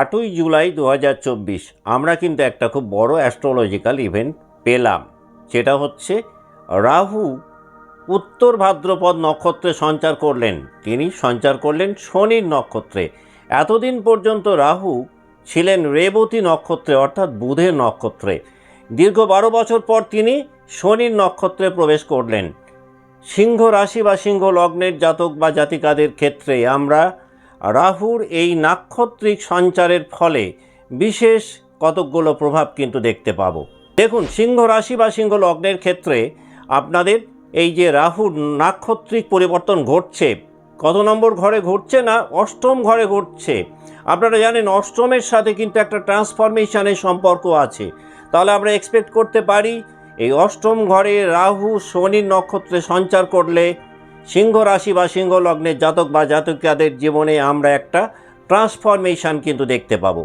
আটই জুলাই দু হাজার চব্বিশ, আমরা কিন্তু একটা খুব বড় অ্যাস্ট্রোলজিক্যাল ইভেন্ট পেলাম। সেটা হচ্ছে রাহু উত্তর ভাদ্রপদ নক্ষত্রে সঞ্চার করলেন। তিনি সঞ্চার করলেন শনির নক্ষত্রে। এতদিন পর্যন্ত রাহু ছিলেন রেবতী নক্ষত্রে, অর্থাৎ বুধের নক্ষত্রে। দীর্ঘ বারো বছর পর তিনি শনির নক্ষত্রে প্রবেশ করলেন। সিংহ রাশি বা সিংহ লগ্নের জাতক বা জাতিকাদের ক্ষেত্রে আমরা রাহুর এই নাক্ষত্রিক সঞ্চারের ফলে বিশেষ কতকগুলো প্রভাব কিন্তু দেখতে পাবো। দেখুন, সিংহ রাশি বা সিংহ লগ্নের ক্ষেত্রে আপনাদের এই যে রাহুর নাক্ষত্রিক পরিবর্তন ঘটছে, কত নম্বর ঘরে ঘটছে না অষ্টম ঘরে ঘটছে? আপনারা জানেন অষ্টমের সাথে কিন্তু একটা ট্রান্সফরমেশনের সম্পর্ক আছে। তাহলে আমরা এক্সপেক্ট করতে পারি, এই অষ্টম ঘরে রাহু শনির নক্ষত্রে সঞ্চার করলে সিংহ রাশি বা সিংহ লগ্নের জাতক বা জাতকিয়াদের জীবনে আমরা একটা ট্রান্সফরমেশন কিন্তু দেখতে পাবো।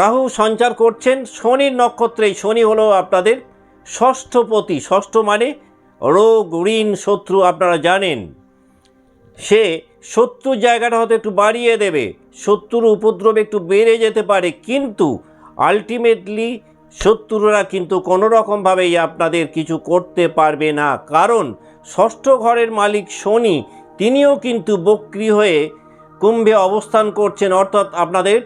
রাহু সঞ্চার করছেন, শনির নক্ষত্রেই। শনি হলো আপনাদের ষষ্ঠপতি ষষ্ঠ মানে রোগ, ঋণ, শত্রু, আপনারা জানেন। সে শত্রু জায়গাটা হয়তো একটু বাড়িয়ে দেবে, শত্রুর উপদ্রব একটু বেড়ে যেতে পারে, কিন্তু আলটিমেটলি শত্রুরা কিন্তু কোনো রকমভাবেই আপনাদের কিছু করতে পারবে না। কারণ ষষ্ঠ ঘরের মালিক শনি, তিনিও কিন্তু বক্রি হয়ে কুম্ভে অবস্থান করছেন। অর্থাৎ আপনাদের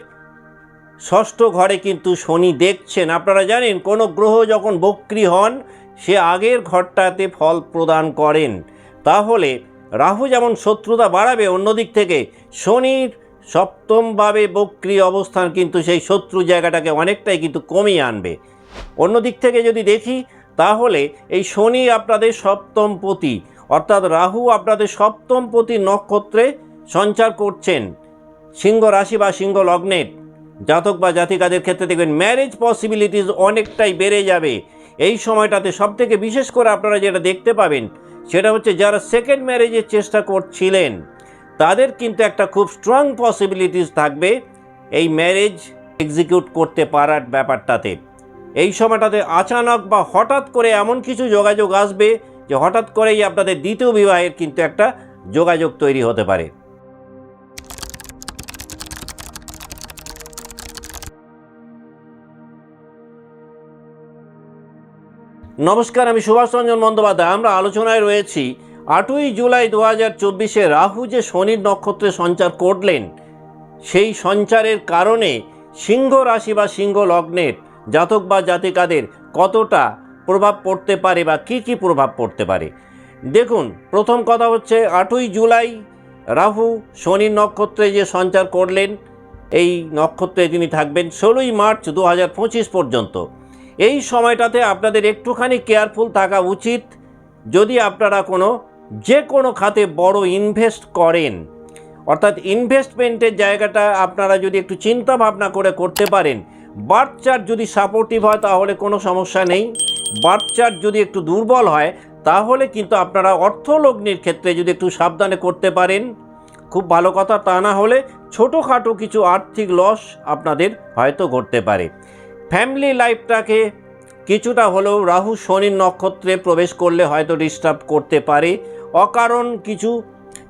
ষষ্ঠ ঘরে কিন্তু শনি দেখছেন। আপনারা জানেন, কোনো গ্রহ যখন বক্রি হন, সে আগের ঘরটাতে ফল প্রদান করেন। তাহলে রাহু যেমন শত্রুতা বাড়াবে, অন্যদিক থেকে শনির সপ্তমভাবে বক্রি অবস্থান কিন্তু সেই শত্রু জায়গাটাকে অনেকটাই কিন্তু কমিয়ে আনবে। অন্যদিক থেকে যদি দেখি, তাহলে এই শনি আপনাদের সপ্তম পতি, অর্থাৎ রাহু আপনাদের সপ্তম পতি নক্ষত্রে সঞ্চার করছেন। সিংহ রাশি বা সিংহ লগ্নের জাতক বা জাতিকাদের ক্ষেত্রে দেখবেন ম্যারেজ পসিবিলিটিস অনেকটাই বেড়ে যাবে। এই সময়টাতে সবথেকে বিশেষ করে আপনারা যেটা দেখতে পাবেন, সেটা হচ্ছে যারা সেকেন্ড ম্যারেজের চেষ্টা করছিলেন। তাদের কিন্তু একটা খুব স্ট্রং পসিবিলিটিস থাকবে এই ম্যারেজ এক্সিকিউট করতে পারার ব্যাপারটাতে। এই সময়টাতে আচানক বা হঠাৎ করে এমন কিছু যোগাযোগ আসবে যে হঠাৎ করেই আপনাদের দ্বিতীয় বিবাহের কিন্তু একটা যোগাযোগ তৈরি হতে পারে। নমস্কার, আমি সুভাষ রঞ্জন বন্দ্যোপাধ্যায়। আমরা আলোচনায় রয়েছি আটই জুলাই দু হাজার চব্বিশে রাহু যে শনির নক্ষত্রে সঞ্চার করলেন, সেই সঞ্চারের কারণে সিংহ রাশি বা সিংহ লগ্নের জাতক বা জাতিকাদের কতটা প্রভাব পড়তে পারে বা কি কি প্রভাব পড়তে পারে? দেখুন, প্রথম কথা হচ্ছে আটই জুলাই রাহু শনির নক্ষত্রে যে সঞ্চার করলেন, এই নক্ষত্রে তিনি থাকবেন ষোলোই মার্চ দু হাজার পঁচিশ পর্যন্ত। এই সময়টাতে আপনাদের একটুখানি কেয়ারফুল থাকা উচিত। যদি আপনারা কোনো যে কোনো খাতে বড় ইনভেস্ট করেন। অর্থাৎ ইনভেস্টমেন্টের জায়গাটা আপনারা যদি একটু চিন্তা ভাবনা করে করতে পারেন, বার্থ চার্ট যদি সাপোর্টিভ হয় তাহলে কোনো সমস্যা নেই। বার্থ চার্ট যদি একটু দুর্বল হয় তাহলে কিন্তু আপনারা অর্থলগ্নির ক্ষেত্রে যদি একটু সাবধানে করতে পারেন। খুব ভালো কথা তা না হলে ছোটোখাটো কিছু আর্থিক লস আপনাদের হয়তো ঘটতে পারে। ফ্যামিলি লাইফটাকে কিছুটা হলেও রাহু শনির নক্ষত্রে প্রবেশ করলে হয়তো ডিস্টার্ব করতে পারে। অকারণ কিছু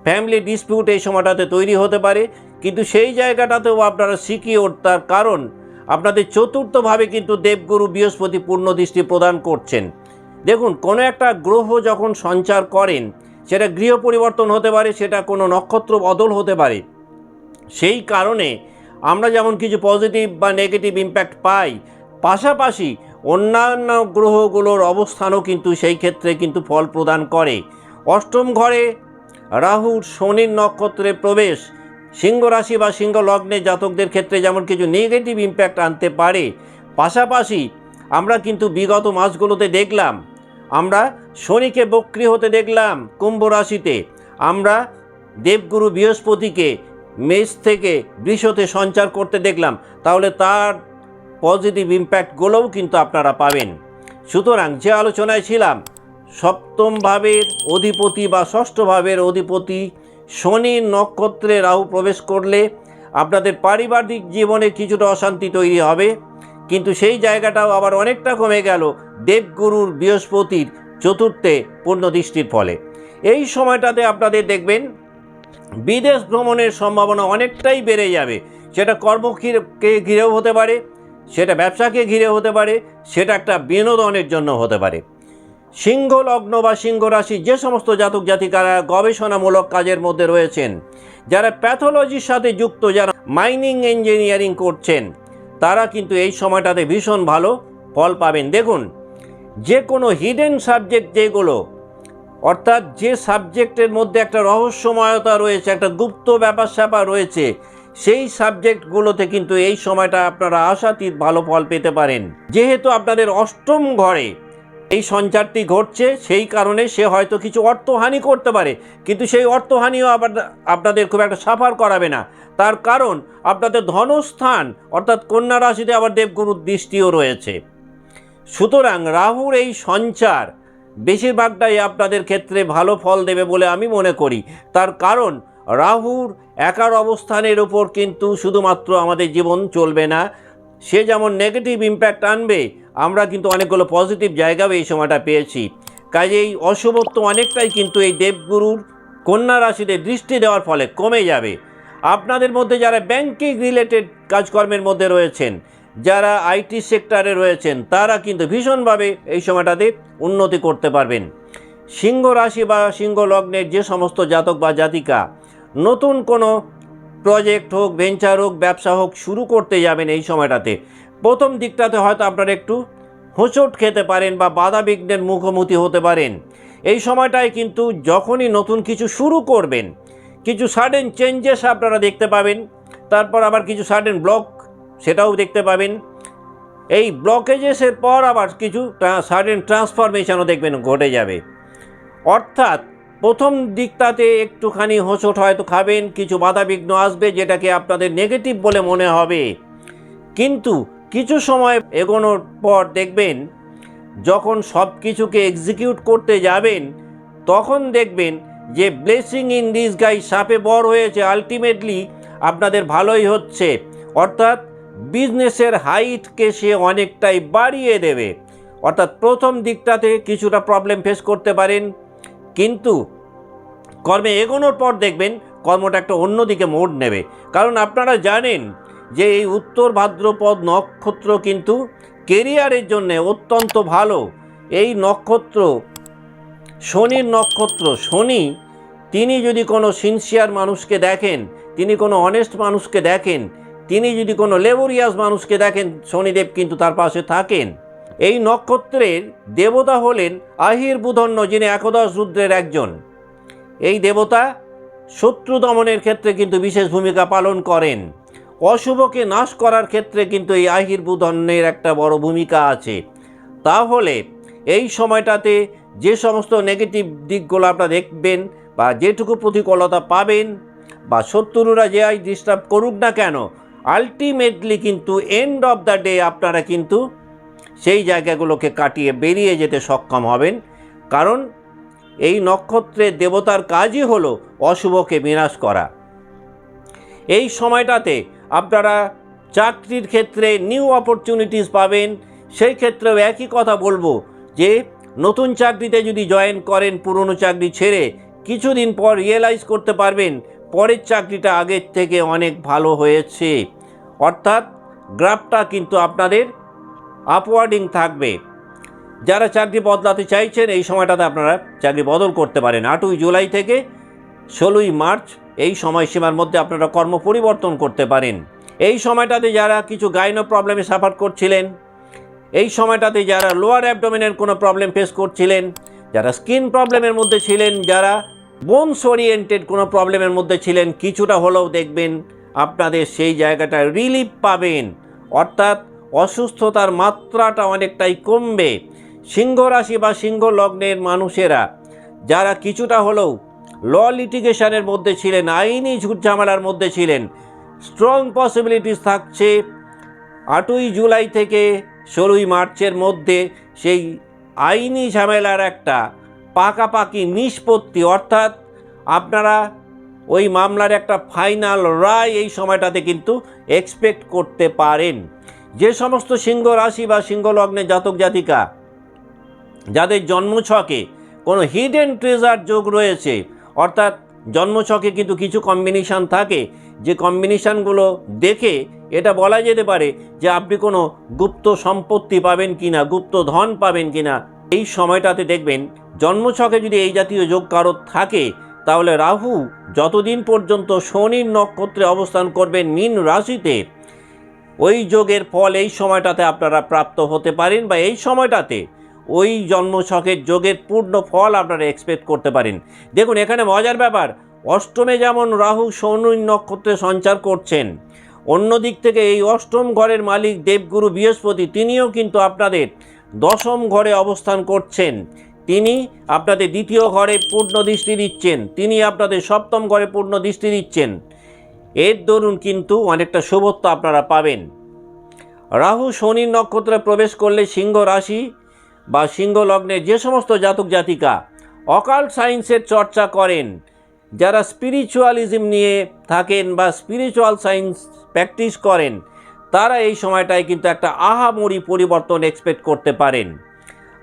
ফ্যামিলি ডিসপিউট এই সময়টাতে তৈরি হতে পারে। কিন্তু সেই জায়গাটাতেও আপনারা সিকিওর তার কারণ, আপনাদের চতুর্থভাবে কিন্তু দেবগুরু বৃহস্পতি পূর্ণ দৃষ্টি প্রদান করছেন। দেখুন, কোনো একটা গ্রহ যখন সঞ্চার করেন, সেটা গৃহ পরিবর্তন হতে পারে, সেটা কোনো নক্ষত্র বদল হতে পারে। সেই কারণে আমরা যেমন কিছু পজিটিভ বা নেগেটিভ ইম্প্যাক্ট পাই, পাশাপাশি অন্যান্য গ্রহগুলোর অবস্থানও কিন্তু সেই ক্ষেত্রে কিন্তু ফল প্রদান করে। অষ্টম ঘরে রাহুর শনির নক্ষত্রে প্রবেশ। সিংহ রাশি বা সিংহ লগ্নে জাতকদের ক্ষেত্রে যেমন কিছু নেগেটিভ ইম্প্যাক্ট আনতে পারে, পাশাপাশি আমরা কিন্তু বিগত মাসগুলোতে দেখলাম, আমরা শনিকে বক্রি হতে দেখলাম কুম্ভ রাশিতে। আমরা দেবগুরু বৃহস্পতিকে মেষ থেকে বৃষতে সঞ্চার করতে দেখলাম, তাহলে তার পজিটিভ ইম্প্যাক্টগুলোও কিন্তু আপনারা পাবেন। সুতরাং যে আলোচনায় ছিলাম সপ্তম ভাবের অধিপতি বা ষষ্ঠ ভাবের অধিপতি শনির নক্ষত্রে রাহু প্রবেশ করলে আপনাদের পারিবারিক জীবনে কিছুটা অশান্তি তৈরি হবে। কিন্তু সেই জায়গাটাও আবার অনেকটা কমে গেল দেবগুরুর বৃহস্পতির চতুর্থে পূর্ণ দৃষ্টির ফলে। এই সময়টাতে আপনাদের দেখবেন বিদেশ ভ্রমণের সম্ভাবনা অনেকটাই বেড়ে যাবে। সেটা কর্মকে ঘিরেও হতে পারে, সেটা ব্যবসাকে ঘিরে হতে পারে, সেটা একটা বিনোদনের জন্য হতে পারে। সিংহ লগ্ন বা সিংহ রাশি যে সমস্ত জাতক জাতিকারা গবেষণামূলক কাজের মধ্যে রয়েছেন, যারা প্যাথোলজির সাথে যুক্ত, যারা মাইনিং ইঞ্জিনিয়ারিং করছেন, তারা কিন্তু এই সময়টাতে ভীষণ ভালো ফল পাবেন। দেখুন, যে কোনো হিডেন সাবজেক্ট যেগুলো, অর্থাৎ যে সাবজেক্টের মধ্যে একটা রহস্যময়তা রয়েছে, একটা গুপ্ত ব্যাপার স্যাপার রয়েছে, সেই সাবজেক্টগুলোতে কিন্তু এই সময়টা আপনারা আশাতীত ভালো ফল পেতে পারেন। যেহেতু আপনাদের অষ্টম ঘরে এই সঞ্চারটি ঘটছে, সেই কারণে সে হয়তো কিছু অর্থহানি করতে পারে। কিন্তু সেই অর্থহানিও আবার আপনাদের খুব একটা সাফার করাবে না। তার কারণ, আপনাদের ধনস্থান, অর্থাৎ কন্যা রাশিতে আবার দেবগুরুর দৃষ্টিও রয়েছে। সুতরাং রাহুর এই সঞ্চার বেশিরভাগটাই আপনাদের ক্ষেত্রে ভালো ফল দেবে বলে আমি মনে করি। তার কারণ, রাহুর একার অবস্থানের উপর কিন্তু শুধুমাত্র আমাদের জীবন চলবে না। সে যেমন নেগেটিভ ইম্প্যাক্ট আনবে আমরা কিন্তু অনেকগুলো পজিটিভ জায়গাও এই সময়টা পেয়েছি। কাজেই অশুভত্ব অনেকটাই কিন্তু এই দেবগুরুর কন্যা রাশিতে দৃষ্টি দেওয়ার ফলে কমে যাবে। আপনাদের মধ্যে যারা ব্যাংকিং রিলেটেড কাজকর্মের মধ্যে রয়েছেন, যারা আইটি সেক্টরে রয়েছেন, তারা কিন্তু ভীষণভাবে এই সময়টাতে উন্নতি করতে পারবেন। সিংহ রাশি বা সিংহ লগ্নের যে সমস্ত জাতক বা জাতিকা, নতুন কোনো প্রজেক্ট হোক ভেঞ্চার হোক, ব্যবসা হোক, শুরু করতে যাবেন এই সময়টাতে। প্রথম দিকটাতে হয়তো আপনারা একটু হোঁচট খেতে পারেন বা বাধা বিঘ্নের মুখোমুখি হতে পারেন। এই সময়টায় কিন্তু যখনই নতুন কিছু শুরু করবেন, কিছু সাডেন চেঞ্জেস আপনারা দেখতে পাবেন, তারপর আবার কিছু সাডেন ব্লক সেটাও দেখতে পাবেন। এই ব্লকেজেসের পর আবার কিছু সাডেন ট্রান্সফরমেশনও দেখবেন ঘটে যাবে। অর্থাৎ প্রথম দিকটাতে একটুখানি হোঁচট হয়তো খাবেন, কিছু বাধাবিঘ্ন আসবে যেটাকে আপনাদের নেগেটিভ বলে মনে হবে। কিন্তু কিছু সময় এগোনোর পর দেখবেন, যখন সব কিছুকে এক্সিকিউট করতে যাবেন, তখন দেখবেন যে ব্লেসিং ইন দিস গাই সাপে বর হয়েছে আলটিমেটলি আপনাদের ভালোই হচ্ছে। অর্থাৎ বিজনেসের হাইটকে সে অনেকটাই বাড়িয়ে দেবে। অর্থাৎ প্রথম দিকটাতে কিছুটা প্রবলেম ফেস করতে পারেন। কিন্তু কর্মে এগোনোর পর দেখবেন, কর্মটা একটা অন্যদিকে মোড় নেবে। কারণ আপনারা জানেন যে এই উত্তর ভাদ্রপদ নক্ষত্র কিন্তু কেরিয়ারের জন্যে অত্যন্ত ভালো। এই নক্ষত্র, শনির নক্ষত্র, শনি, তিনি যদি কোনো সিনসিয়ার মানুষকে দেখেন, তিনি কোনো অনেস্ট মানুষকে দেখেন, তিনি যদি কোনো লেবরিয়াস মানুষকে দেখেন, শনিদেব কিন্তু তার পাশে থাকেন। এই নক্ষত্রের দেবতা হলেন আহির বুধন্য, যিনি একদশ রুদ্রের একজন। এই দেবতা শত্রু দমনের ক্ষেত্রে কিন্তু বিশেষ ভূমিকা পালন করেন। অশুভকে নাশ করার ক্ষেত্রে কিন্তু এই আহির বুধন্যের একটা বড় ভূমিকা আছে। তাহলে এই সময়টাতে যে সমস্ত নেগেটিভ দিকগুলো আপনারা দেখবেন বা যেটুকু প্রতিকূলতা পাবেন বা শত্রুরা যে আই ডিস্টার্ব করুক না কেন আলটিমেটলি কিন্তু এন্ড অফ দ্য ডে আপনারা কিন্তু সেই জায়গাগুলোকে কাটিয়ে বেরিয়ে যেতে সক্ষম হবেন। কারণ এই নক্ষত্রের দেবতার কাজই হলো অশুভকে বিনাশ করা। এই সময়টাতে আপনারা চাকরির ক্ষেত্রে নিউ অপরচুনিটিস পাবেন। সেই ক্ষেত্রেও একই কথা বলব যে, নতুন চাকরিতে যদি জয়েন করেন পুরনো চাকরি ছেড়ে, কিছুদিন পর রিয়েলাইজ করতে পারবেন পরের চাকরিটা আগের থেকে অনেক ভালো হয়েছে। অর্থাৎ গ্রাফটা কিন্তু আপনাদের আপওয়ার্ডিং থাকবে। যারা চাকরি বদলাতে চাইছেন, এই সময়টাতে আপনারা চাকরি বদল করতে পারেন। আটই জুলাই থেকে ষোলোই মার্চ এই সময়সীমার মধ্যে আপনারা কর্ম পরিবর্তন করতে পারেন। এই সময়টাতে যারা কিছু গাইনো প্রবলেমে সাফার করছিলেন, এই সময়টাতে যারা লোয়ার অ্যাবডোমিনের কোনো প্রবলেম ফেস করছিলেন, যারা স্কিন প্রবলেমের মধ্যে ছিলেন, যারা বোনস ওরিয়েন্টেড কোনো প্রবলেমের মধ্যে ছিলেন, কিছুটা হলেও দেখবেন আপনাদের সেই জায়গাটা রিলিফ পাবেন। অর্থাৎ অসুস্থতার মাত্রাটা অনেকটাই কমবে। সিংহ রাশি বা সিংহ লগ্নের মানুষেরা, যারা কিছুটা হলেও ল লিটিগেশনের মধ্যে ছিলেন, আইনি ঝুটঝামেলার মধ্যে ছিলেন। স্ট্রং পসিবিলিটিস থাকছে। আটই জুলাই থেকে ষোলোই মার্চের মধ্যে সেই আইনি ঝামেলার একটা পাকাপাকি নিষ্পত্তি, অর্থাৎ আপনারা ওই মামলার একটা ফাইনাল রায় এই সময়টাতে কিন্তু এক্সপেক্ট করতে পারেন। যে সমস্ত সিংহ রাশি বা সিংহ লগ্নের জাতক জাতিকা, যাদের জন্মছকে কোনো হিডেন ট্রেজার যোগ রয়েছে অর্থাৎ জন্মছকে কিন্তু কিছু কম্বিনেশান থাকে। যে কম্বিনেশানগুলো দেখে এটা বলা যেতে পারে যে আপনি কোনো গুপ্ত সম্পত্তি পাবেন কিনা, গুপ্ত ধন পাবেন কিনা, এই সময়টাতে দেখবেন জন্মছকে যদি এই জাতীয় যোগ কারও থাকে, তাহলে রাহু যতদিন পর্যন্ত শনির নক্ষত্রে অবস্থান করবেন মীন রাশিতে, ওই যোগের ফল এই সময়টাতে আপনারা প্রাপ্ত হতে পারেন বা এই সময়টাতে ওই জন্ম জন্মছকের যোগের পূর্ণ ফল আপনারা এক্সপেক্ট করতে পারেন। দেখুন, এখানে মজার ব্যাপার, অষ্টমে যেমন রাহু শনি নক্ষত্রে সঞ্চার করছেন, অন্য দিক থেকে এই অষ্টম ঘরের মালিক দেবগুরু বৃহস্পতি, তিনিও কিন্তু আপনাদের দশম ঘরে অবস্থান করছেন। তিনি আপনাদের দ্বিতীয় ঘরে পূর্ণ দৃষ্টি দিচ্ছেন, তিনি আপনাদের সপ্তম ঘরে পূর্ণ দৃষ্টি দিচ্ছেন। এর দরুন কিন্তু অনেকটা শুভত্ব আপনারা পাবেন। রাহু শনির নক্ষত্রে প্রবেশ করলে সিংহ রাশি বা সিংহ লগ্নে যে সমস্ত জাতক জাতিকা অকাল্ট সায়েন্সের চর্চা করেন, যারা স্পিরিচুয়ালিজম নিয়ে থাকেন বা স্পিরিচুয়াল সায়েন্স প্র্যাকটিস করেন, তারা এই সময়টায় কিন্তু একটা আহামরি পরিবর্তন এক্সপেক্ট করতে পারেন।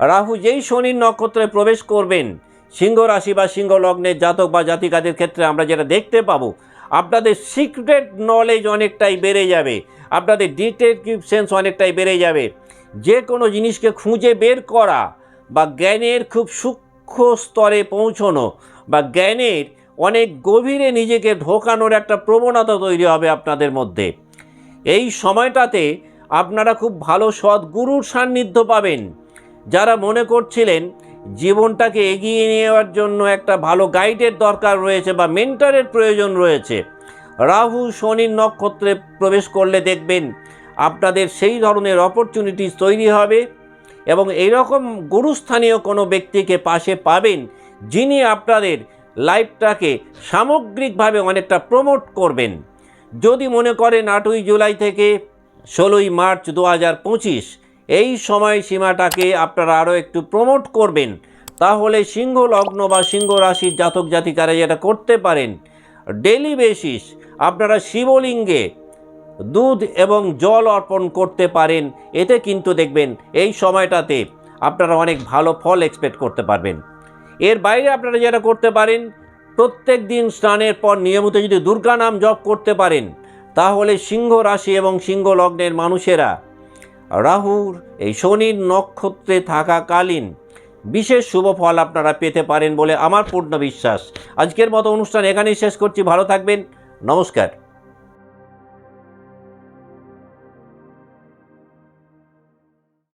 রাহু যেই শনির নক্ষত্রে প্রবেশ করবেন, সিংহ রাশি বা সিংহ লগ্নের জাতক বা জাতিকাদের ক্ষেত্রে আমরা যেটা দেখতে পাবো আপনাদের সিক্রেট নলেজ অনেকটাই বেড়ে যাবে। আপনাদের ডিটেকটিভ অনেকটাই বেড়ে যাবে। যে কোনো জিনিসকে খুঁজে বের করা বা জ্ঞানের খুব সূক্ষ্ম স্তরে পৌঁছনো বা জ্ঞানের অনেক গভীরে নিজেকে ঢোকানোর একটা প্রবণতা তৈরি হবে আপনাদের মধ্যে। এই সময়টাতে আপনারা খুব ভালো সৎ গুরুর সান্নিধ্য পাবেন। যারা মনে করছিলেন জীবনটাকে এগিয়ে নেওয়ার জন্য একটা ভালো গাইডের দরকার রয়েছে বা মেন্টারের প্রয়োজন রয়েছে। রাহু শনির নক্ষত্রে প্রবেশ করলে দেখবেন আপনাদের সেই ধরনের অপরচুনিটিস তৈরি হবে এবং এইরকম গুরুস্থানীয় কোনো ব্যক্তিকে পাশে পাবেন যিনি আপনাদের লাইফটাকে সামগ্রিকভাবে অনেকটা প্রমোট করবেন। যদি মনে করেন আটই জুলাই থেকে ষোলোই মার্চ দু হাজার পঁচিশ এই সময় সীমাটাকে আপনারা আরও একটু প্রমোট করবেন। তাহলে সিংহ লগ্ন বা সিংহ রাশির জাতক জাতিকারা যেটা করতে পারেন ডেলি বেসিস আপনারা শিবলিঙ্গে দুধ এবং জল অর্পণ করতে পারেন। এতে কিন্তু দেখবেন এই সময়টাতে আপনারা অনেক ভালো ফল এক্সপেক্ট করতে পারবেন। এর বাইরে আপনারা যেটা করতে পারেন, প্রত্যেক দিন স্নানের পর নিয়মিত যদি দুর্গা নাম জপ করতে পারেন, তাহলে সিংহ রাশি এবং সিংহ লগ্নের মানুষেরা রাহুর এই শনির নক্ষত্রে থাকাকালীন বিশেষ শুভ ফল আপনারা পেতে পারেন বলে আমার পূর্ণ বিশ্বাস। আজকের মতো অনুষ্ঠান এখানেই শেষ করছি। ভালো থাকবেন। নমস্কার।